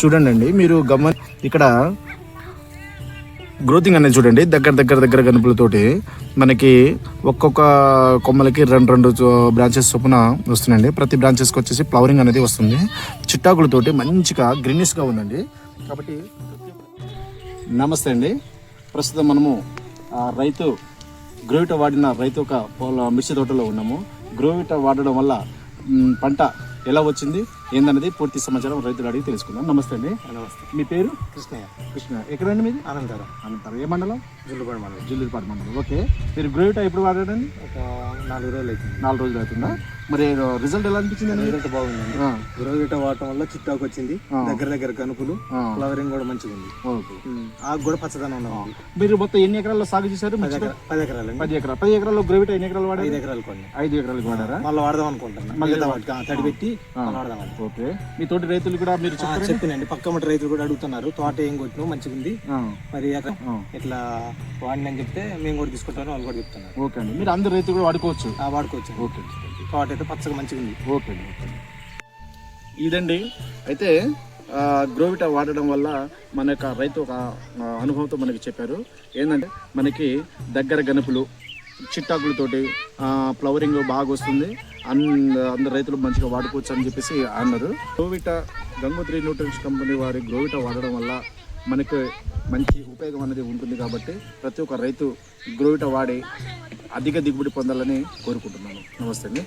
చూడండి అండి మీరు గమ ఇక్కడ గ్రోతింగ్ అనేది చూడండి దగ్గర దగ్గర దగ్గర గనుపులతోటి మనకి ఒక్కొక్క కొమ్మలకి రెండు రెండు బ్రాంచెస్ చొప్పున వస్తున్నాయండి ప్రతి బ్రాంచెస్కి వచ్చేసి ఫ్లవరింగ్ అనేది వస్తుంది. చిట్టాకులతోటి మంచిగా గ్రీనిష్గా ఉందండి. కాబట్టి నమస్తే అండి. ప్రస్తుతం మనము రైతు గ్రోవిట వాడిన రైతు ఒక మిర్చి తోటలో ఉన్నాము. గ్రోవిట వాడడం వల్ల పంట ఎలా వచ్చింది? ఏందనేది పూర్తి సమాచారం రైతులు అడిగి తెలుసుకుందాం. నమస్తే అండి. నమస్తే. మీ పేరు? కృష్ణయ్య. కృష్ణ ఎక్కడండి మీది? అనంతరం. అనంతరం. ఏ మండలం? జుల్లుపాడు మండలం. జిల్లుపాటి మండలం. ఓకే. మీరు గ్రోవిట ఎప్పుడు వాడారండి? ఒక నాలుగు రోజులు అవుతుంది. నాలుగు రోజులు అవుతుందా? మరి రిజల్ట్ ఎలా అనిపించింది రిజల్ట్ బాగుందండి. ఆ, గిట్ట వాడటం వల్ల చిట్టాకు వచ్చింది. ఆ. దగ్గర దగ్గర కనుపులు ఆ, ఫ్లవరింగ్ కూడా మంచిగా ఉంది. ఆకు కూడా పచ్చదనం ఉంది మీరు మొత్తం ఎన్ని ఎకరాల్లో సాగు చేశారు? పది మిర్చి ఎకరా పది ఎకరాలు పది ఎకరాల్లో గ్రోవిట ఎన్ని ఎకరాలు వాడారు? ఐదు ఎకరాలు కొన్ని. ఐదు ఎకరాలకు వాడారా? మళ్ళీ వాడదాం అనుకుంటున్నా. మళ్ళీ ఆ, తడి పెట్టి ఆ. వాడదాం ఓకే. మీ తోటి రైతులు కూడా మీరు చెప్పినండి. పక్క మట్టి రైతులు కూడా అడుగుతున్నారు. తోట ఏం కొట్టినావు మంచిగా ఉంది. ఆ, మరి ఆ, ఇట్లా వాడినని చెప్తే మేము కూడా తీసుకుంటాను వాళ్ళు కూడా చెప్తున్నారు. ఓకే అండి. మీరు అందరు రైతులు కూడా వాడుకోవచ్చు? ఆ వాడుకోవచ్చు. ఓకే. తోట అయితే పచ్చగా మంచిగా ఉంది. ఓకే ఓకే ఇదండి. అయితే గ్రోవిట వాడడం వల్ల మన యొక్క రైతు ఒక అనుభవంతో మనకి చెప్పారు. ఏంటంటే మనకి దగ్గర గనుపులు చిట్టాకులతోటి ఫ్లవరింగ్ బాగా వస్తుంది. అందరు రైతులు మంచిగా వాడుకోవచ్చు అని చెప్పేసి అన్నారు. గ్రోవిట గంగోత్రి న్యూట్రిన్స్ కంపెనీ వారి గ్రోవిట వాడడం వల్ల మనకు మంచి ఉపయోగం అనేది ఉంటుంది కాబట్టి ప్రతి ఒక్క రైతు గ్రోవిట వాడి అధిక దిగుబడి పొందాలని కోరుకుంటున్నాను. నమస్తే అండి.